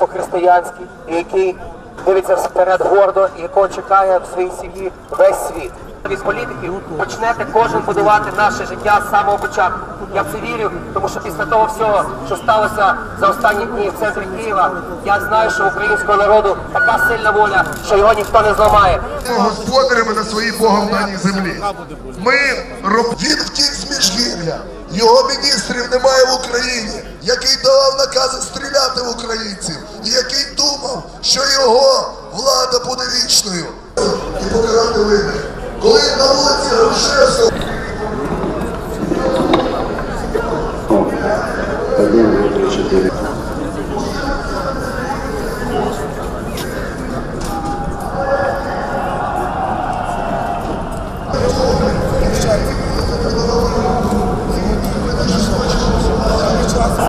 український, і який дивиться вперед гордо, і якого чекає в своїй сім'ї весь світ. Від політиків почнете кожен будувати наше життя з самого початку. Я в це вірю, тому що після того всього, що сталося за останні дні в центрі Києва, я знаю, що українського народу така сильна воля, що його ніхто не зламає. господарями на своїй Богом даній землі. Ми роб... Він втік з міжгір'я. Його міністрів немає в Україні, який давав накази стріляти в українців, і який думав, що його влада буде вічною. І покарати вини, Коли на вулиці Грушевського... Один, три, чотири.